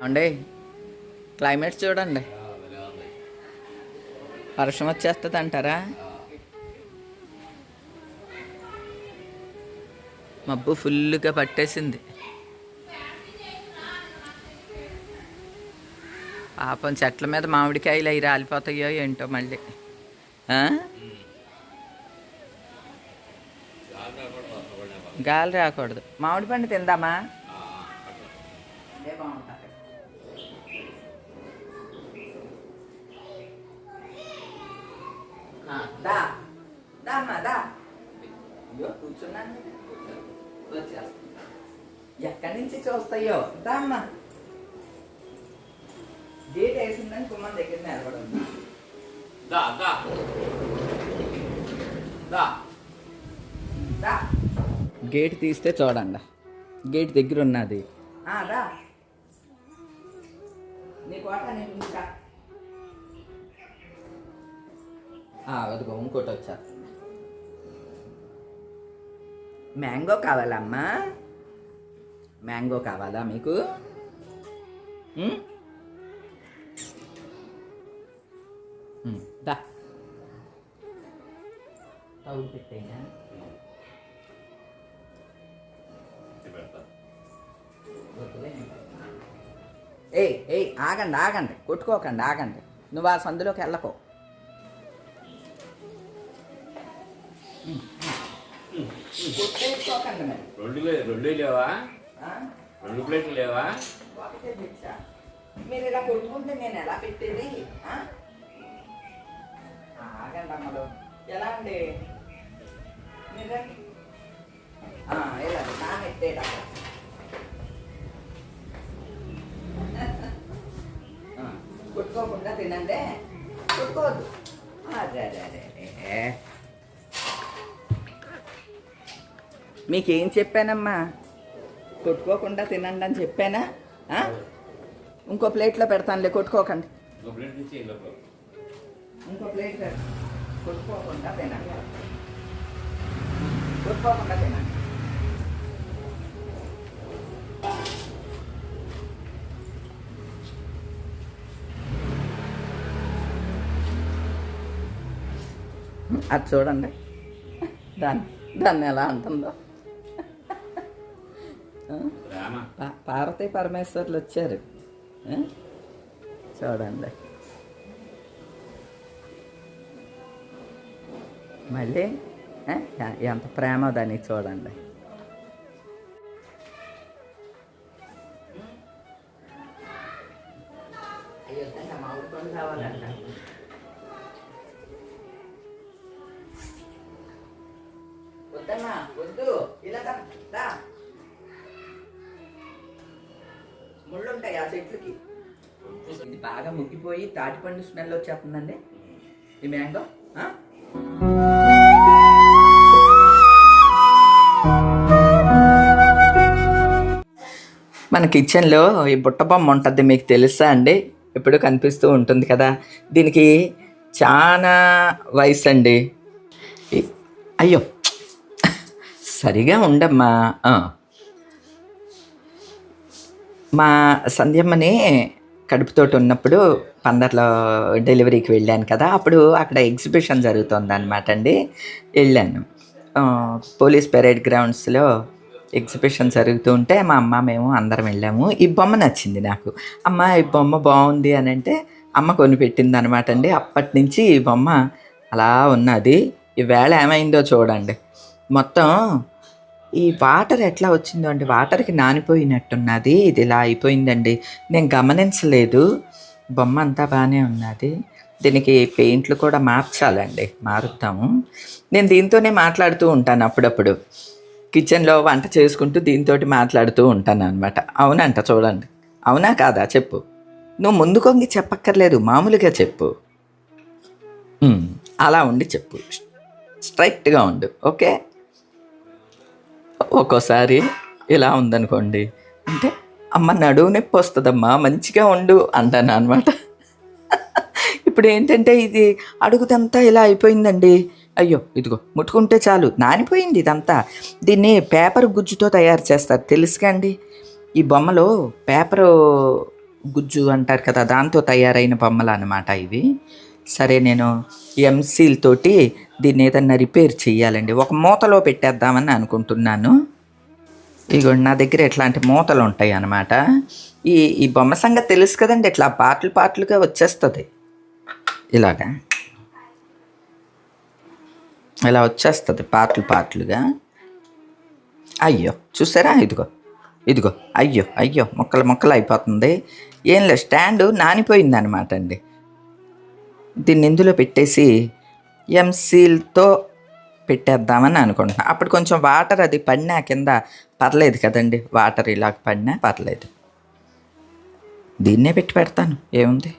అండి క్లైమేట్ చూడండి. వర్షం వచ్చేస్తుంది అంటారా? మబ్బు ఫుల్గా పట్టేసింది. పాపం చెట్ల మీద మామిడికాయలు అవి రాలిపోతాయో ఏంటో మళ్ళీ? గాలి రాకూడదు. మామిడి పండు తిందామా? అదే బాగుంటుంది ఆ, దా. దా అమ్మా దా. అయ్యో కూర్చున్నాను. వచ్చేస్తా ఎక్కడి నుంచి చూస్తాయో? దా అమ్మా. గేట్ వేసిందని కుమ్మం దగ్గర నిలబడి ఉంది దా దా. దా. దా. గేట్ తీస్తే చూడండి. గేట్ దగ్గర ఉన్నది. అదిగో ఇంకోటి వచ్చా. మ్యాంగో కావాలమ్మా. మ్యాంగో కావాలా మీకు? దా. పెట్టేనా ఏయ్ ఏయ్ ఆగండి ఆగండి. కొట్టుకోకండి ఆగండి. నువ్వు ఆ సందులోకి వెళ్ళకో. రెండు రెండు లేవా? రెండు ప్లేట్లు లేవా? మీరు ఇలా కొట్టుకుంటే నేను ఎలా పెట్టేది? ఆగండి అమ్మలు. ఎలా అండి. ఆ, ఇలా నానెట్టేడా కొట్టుకోకుండా తినండి. కొట్టుకోవద్దు. అదే అదే అదే. మీకేం చెప్పానమ్మా? కొట్టుకోకుండా తినండి అని చెప్పానా? ఇంకో ప్లేట్లో పెడతానులే కొట్టుకోకండి. ఇంకో ప్లేట్ కొట్టుకోకుండా తినండి. కొట్టుకోకుండా తినండి. అది చూడండి. దాన్ని దాన్ని ఎలా అంటుందో. పార్వతీ పరమేశ్వర్లు వచ్చారు? చూడండి. మళ్ళీ ఎంత ప్రేమ దానికి చూడండి. వద్దమ్మా వద్దు. ఇలా ముళ్ళుంటాయి ఆ చెట్లకి. ఇది బాగా ముగ్గిపోయి తాటిపండు స్మెల్ వచ్చేస్తుందండి. ఈ మ్యాంగో మన కిచెన్లో ఈ బుట్ట బొమ్మ ఉంటుంది మీకు తెలుసా అండి? ఎప్పుడు కనిపిస్తూ ఉంటుంది కదా. దీనికి చాలా వయసు అండి. అయ్యో సరిగా ఉండమ్మా. మా సంధ్యమ్మని కడుపుతోటి ఉన్నప్పుడు పందర్లో డెలివరీకి వెళ్ళాను కదా అప్పుడు అక్కడ ఎగ్జిబిషన్ జరుగుతుంది అనమాట అండి. వెళ్ళాను. పోలీస్ పెరేడ్ గ్రౌండ్స్లో ఎగ్జిబిషన్ జరుగుతూ ఉంటే మా అమ్మ మేము అందరం వెళ్ళాము. ఈ బొమ్మ నచ్చింది నాకు. అమ్మ ఈ బొమ్మ బాగుంది అని అంటే అమ్మ కొనిపెట్టింది అనమాట అండి. అప్పటి నుంచి ఈ బొమ్మ అలా ఉన్నది. ఈవేళ ఏమైందో చూడండి. మొత్తం ఈ వాటర్ ఎట్లా వచ్చిందో అండి వాటర్కి నానిపోయినట్టున్నది ఇది ఇలా అయిపోయిందండి. నేను గమనించలేదు. బొమ్మ అంతా బాగానే ఉన్నది. దీనికి పెయింట్లు కూడా మార్చాలండి మారుతాము నేను దీంతోనే మాట్లాడుతూ ఉంటాను అప్పుడప్పుడు. కిచెన్లో వంట చేసుకుంటూ దీంతో మాట్లాడుతూ ఉంటాను అనమాట అవునంట చూడండి. అవునా కాదా? చెప్పు. నువ్వు ముందు కొంగి చెప్పక్కర్లేదు మామూలుగా చెప్పు. అలా ఉండి చెప్పు. స్ట్రైట్గా ఉండు ఓకే? ఒక్కోసారి ఇలా ఉందనుకోండి. అంటే అమ్మ నడువు నొప్పి వస్తుందమ్మా మంచిగా ఉండు అంటాను అనమాట ఇప్పుడు ఏంటంటే ఇది అడుగుదంతా ఇలా అయిపోయిందండి. అయ్యో ఇదిగో ముట్టుకుంటే చాలు నానిపోయింది ఇదంతా. దీన్ని పేపర్ గుజ్జుతో తయారు చేస్తారు తెలుసుకండి ఈ బొమ్మలో పేపరు గుజ్జు అంటారు కదా దాంతో తయారైన బొమ్మలు అనమాట ఇవి. సరే నేను ఎంసీల్ తోటి దీన్ని ఏదన్నా రిపేర్ చేయాలండి ఒక మూతలో పెట్టేద్దామని అనుకుంటున్నాను. ఇగోండి నా దగ్గర ఇట్లాంటి మూతలు ఉంటాయి అన్నమాట ఈ ఈ బొమ్మ సంగతి తెలుసు కదండి. ఇట్లా పాటలు పాటలుగా వచ్చేస్తుంది. ఇలాగా. ఇలా వచ్చేస్తుంది పాటలు పాటలుగా. అయ్యో చూసారా? ఇదిగో ఇదిగో అయ్యో అయ్యో మొక్కలు మొక్కలు అయిపోతుంది. ఏం లేదు స్టాండు నానిపోయింది అనమాట అండి. దీన్ని ఇందులో పెట్టేసి ఎంసీల్తో పెట్టేద్దామని అనుకుంటున్నాను అప్పుడు కొంచెం వాటర్ అది పడినా కింద పర్లేదు కదండి. వాటర్ ఇలా పడినా పర్లేదు. దీన్నే పెట్టి పెడతాను. ఏముంది?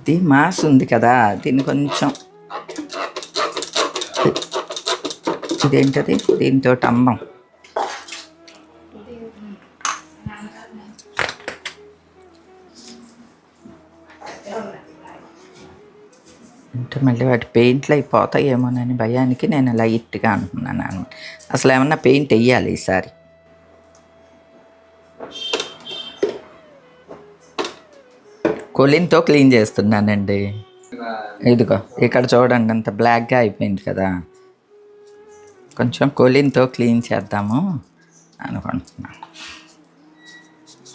ఇది మాస్ ఉంది కదా దీన్ని కొంచెం ఇదేంటది? దీంతో అమ్మం. మళ్ళీ వాటి పెయింట్లు అయిపోతాయేమోనని భయానికి నేను లైట్గా అనుకున్నాను అనమాట అసలు ఏమన్నా పెయింట్ వేయాలి ఈసారి? కొలిన్తో క్లీన్ చేస్తున్నానండి. ఇదిగో ఇక్కడ చూడండి అంత బ్లాక్గా అయిపోయింది కదా. కొంచెం కొలిన్తో క్లీన్ చేద్దాము అనుకుంటున్నాను.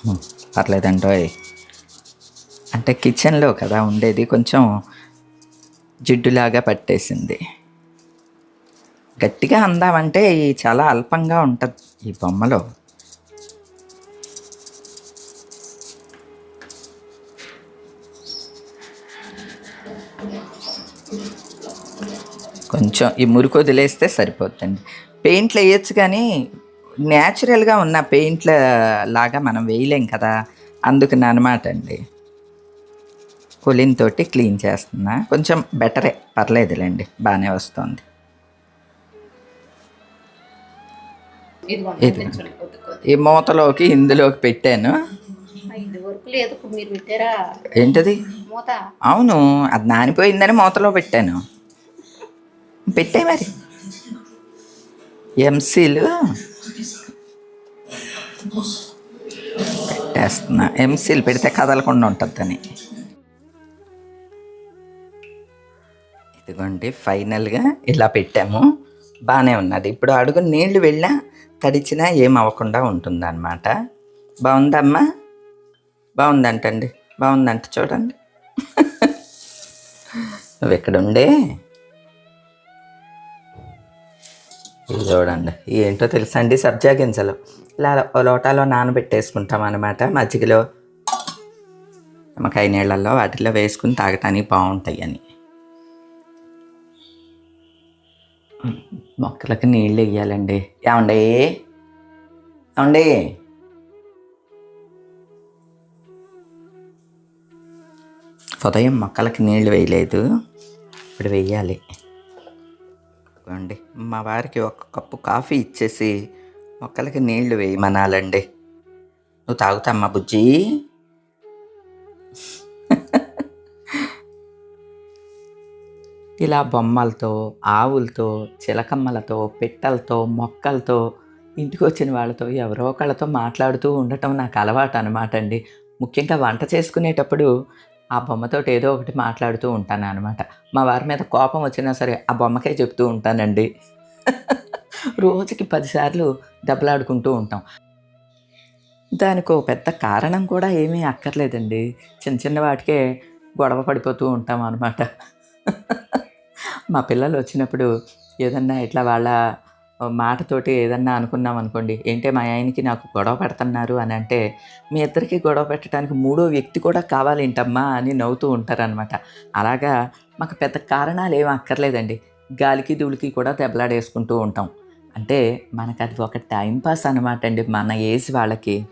హ్మ్, పర్లేదండోయ్ అంటే కిచెన్లో కదా ఉండేది కొంచెం జిడ్డులాగా పట్టేసింది. గట్టిగా అందామంటే చాలా అల్పంగా ఉంటుంది ఈ బొమ్మలో. కొంచెం ఈ మురికి వదిలేస్తే సరిపోతుంది పెయింట్లు వేయచ్చు కానీ న్యాచురల్గా ఉన్న పెయింట్ల లాగా మనం వేయలేం కదా. అందుకని అనమాట అండి. కొలిన్ తోటి క్లీన్ చేస్తున్నా. కొంచెం బెటరే పర్లేదులేండి బాగానే వస్తుంది. ఇది. ఈ మూతలోకి ఇందులోకి పెట్టాను. ఏంటది? అవును అది నానిపోయిందని మూతలో పెట్టాను. పెట్టే మరి. ఎంసీలు పెట్టేస్తున్నా. ఎంసీలు పెడితే కదలకుండా ఉంటుందని ఇదిగోండి ఫైనల్గా ఇలా పెట్టాము. బాగానే ఉన్నది. ఇప్పుడు అడుగు నీళ్ళు వెళ్ళా తడిచినా ఏం అవ్వకుండా ఉంటుందన్నమాట. బాగుందమ్మా? బాగుందంటండి. బాగుందంట చూడండి. నువ్వు ఇక్కడ ఉండే ఇది చూడండి. ఏంటో తెలుసా అండి సబ్జా గింజలు. ఇలా లోటాలో నానబెట్టేసుకుంటాం అనమాట మజ్జిగలో. నిమ్మకాయ నీళ్ళల్లో వాటిలో వేసుకుని తాగటానికి బాగుంటాయి అని మొక్కలకి నీళ్ళు వేయాలండి ఏమండి? ఏమండి? ఉదయం మొక్కలకి నీళ్ళు వేయలేదు. ఇప్పుడు వేయాలి. అండి మా వారికి ఒక కప్పు కాఫీ ఇచ్చేసి మొక్కలకి నీళ్ళు వేయమనాలండి. నువ్వు తాగుతామ్మా బుజ్జి. ఇలా బొమ్మలతో ఆవులతో చిలకమ్మలతో పిట్టలతో మొక్కలతో ఇంటికి వచ్చిన వాళ్ళతో ఎవరో ఒకళ్ళతో మాట్లాడుతూ ఉండటం నాకు అలవాటు అనమాట అండి. ముఖ్యంగా వంట చేసుకునేటప్పుడు ఆ బొమ్మతోటి ఏదో ఒకటి మాట్లాడుతూ ఉంటాను అనమాట మా వారి మీద కోపం వచ్చినా సరే ఆ బొమ్మకే చెప్తూ ఉంటానండి. రోజుకి పదిసార్లు దెబ్బలాడుకుంటూ ఉంటాం. దానికి ఒక పెద్ద కారణం కూడా ఏమీ అక్కర్లేదండి. చిన్న చిన్న వాటికే గొడవ పడిపోతూ ఉంటాం అనమాట మా పిల్లలు వచ్చినప్పుడు ఏదన్నా ఇట్లా వాళ్ళ మాటతోటి ఏదన్నా అనుకున్నాం అనుకోండి ఏంటే మా ఆయనకి నాకు గొడవ పెడుతున్నారు అని అంటే మీ ఇద్దరికి గొడవ పెట్టడానికి మూడో వ్యక్తి కూడా కావాలేంటమ్మా అని నవ్వుతూ ఉంటారనమాట అలాగా మాకు పెద్ద కారణాలు ఏం అక్కర్లేదండి. గాలికి ధూళికి కూడా దెబ్బలాడేసుకుంటూ ఉంటాం. అంటే మనకు అది ఒక టైం పాస్ అనమాట అండి. మన ఏజ్ వాళ్ళకి.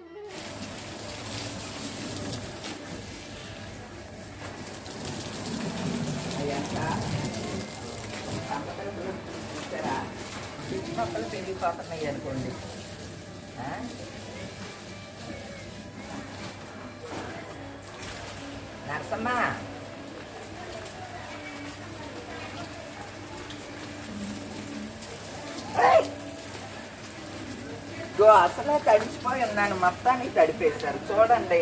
ఇగో అసలే తడిచిపోయి ఉన్నాను. మొత్తానికి తడిపేశారు. చూడండి.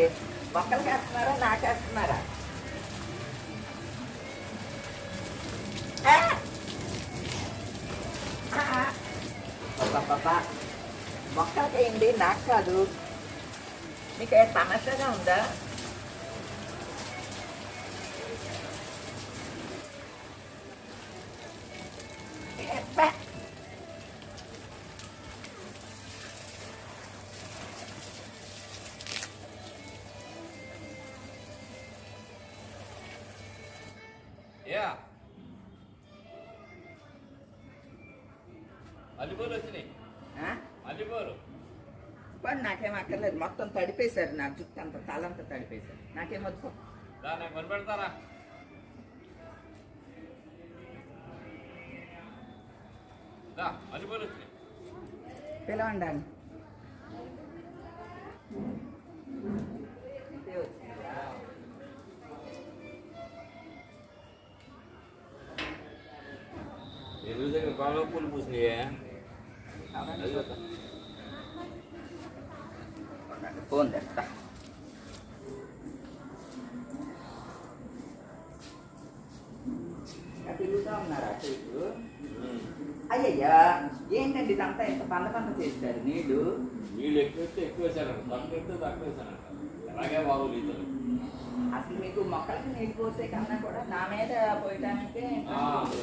మొక్కలకి వేస్తున్నారా నాకేస్తున్నారా మొక్కలకేయండి మొక్కలకి నాకు కాదు. మీకు ఏ సమస్యగా ఉందా? యా మల్లెపూలు వచ్చినాయి. ఆ? మల్లెపూలు ఇప్పుడు నాకేం అక్కర్లేదు. మొత్తం తడిపేశారు నా జుట్టు అంత తలంతా తడిపేశారు. నాకేం వద్దు. దా నేను కొని పెడతారా? దా మల్లెపూలు వచ్చినాయి. పిలవండి తెస్తా ఇంకా తిరుగుతూ ఉన్నారా అటు ఇటు? అయ్యయ్యా ఏంటండి ఇదంతా ఇంత బంద బంద చేశారు నీళ్ళు నీళ్ళు ఎక్కువ వేస్తే ఎక్కువ వేసానంట తక్కువ వేస్తే తక్కువ వేసానంట ఎలాగే బాబు నీళ్ళు అసలు మీకు మొక్కలకి నీళ్ళు పోసే కన్నా కూడా నా మీద పోయటానికే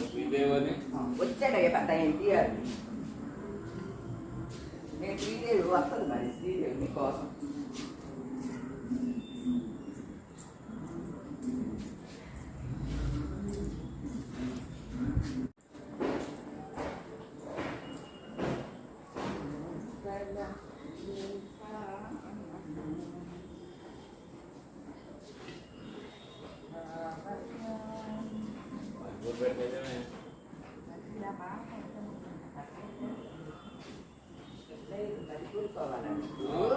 శ్రీదేవని. వచ్చాడు పెద్ద ఎన్టీఆర్ నేను శ్రీదేవి వస్తుంది మరి శ్రీదేవి మీకోసం మల్లెపూలు పెడితేనే ఇప్పుడు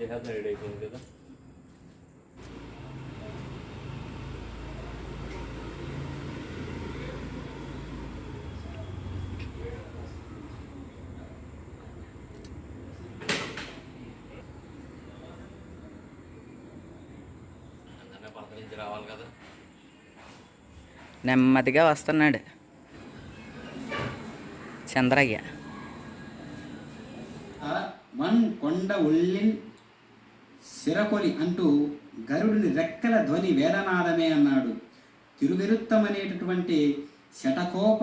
చేసేస్తున్నా రెడీ అయిపోయింది కదా. రావాలి కదా. నెమ్మదిగా వస్తున్నాడు. చంద్రయ్య. ఆ మన్ కొండ ఉళ్ళిన్ సిరకొలి అంటూ గరుడిని రెక్కల ధ్వని వేదనాదమే అన్నాడు. తిరువిరుత్తమనేటటువంటి శటకోప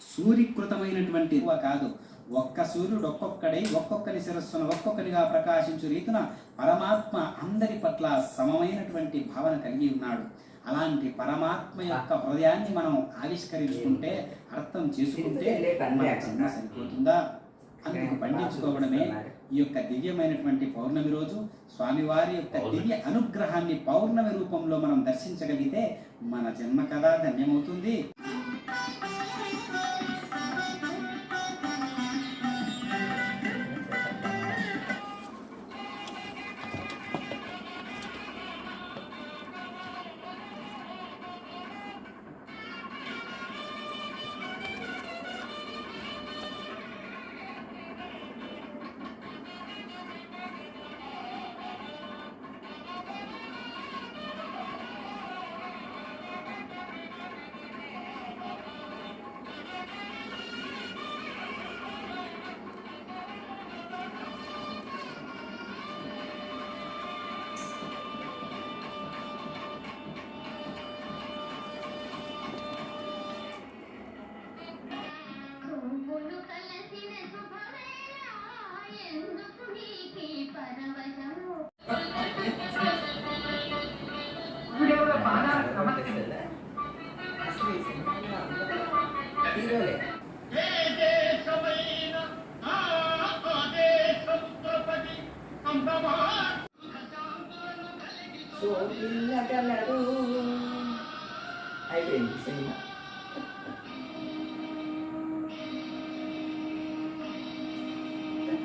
సూరీకృతమైనటువంటి కాదు. ఒక్క సూర్యుడు ఒక్కొక్కడై ఒక్కొక్కరి శిరస్సున ఒక్కొక్కరిగా ప్రకాశించు రీతిన పరమాత్మ అందరి పట్ల సమమైనటువంటి భావన కలిగి ఉన్నాడు. అలాంటి పరమాత్మ యొక్క హృదయాన్ని మనం ఆవిష్కరించుకుంటే అర్థం చేసుకుంటే సరిపోతుందా? అందుకు పండించుకోవడమే ఈ యొక్క దివ్యమైనటువంటి పౌర్ణమి రోజు స్వామివారి యొక్క దివ్య అనుగ్రహాన్ని పౌర్ణమి రూపంలో మనం దర్శించగలిగితే మన జన్మ కథ ధన్యమవుతుంది.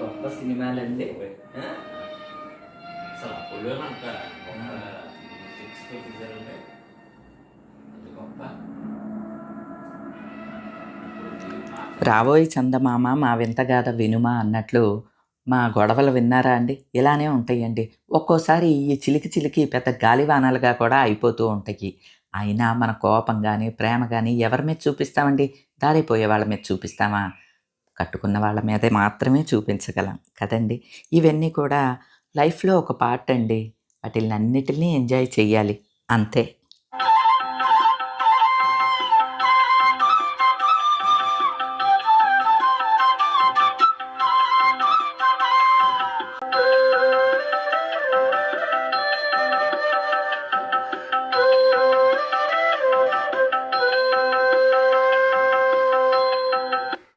గొప్ప సినిమాలండి? అసలు అప్పుడు అంత గొప్ప సిక్స్త్ తీసారంటే అది గొప్ప రాబోయే చందమామ మా వింతగాథ వినుమా అన్నట్లు మా గొడవలు విన్నారా అండి? ఇలానే ఉంటాయండి. ఒక్కోసారి ఈ చిలికి చిలికి పెద్ద గాలివానాలుగా కూడా అయిపోతూ ఉంటాయి. అయినా మన కోపం కానీ ప్రేమ కానీ ఎవరి మీద చూపిస్తామండి? దారిపోయే వాళ్ళ మీద చూపిస్తామా? కట్టుకున్న వాళ్ళ మీదే మాత్రమే చూపించగలం. కదండి? ఇవన్నీ కూడా లైఫ్లో ఒక పార్ట్ అండి. వాటిని అన్నిటినీ ఎంజాయ్ చెయ్యాలి. అంతే.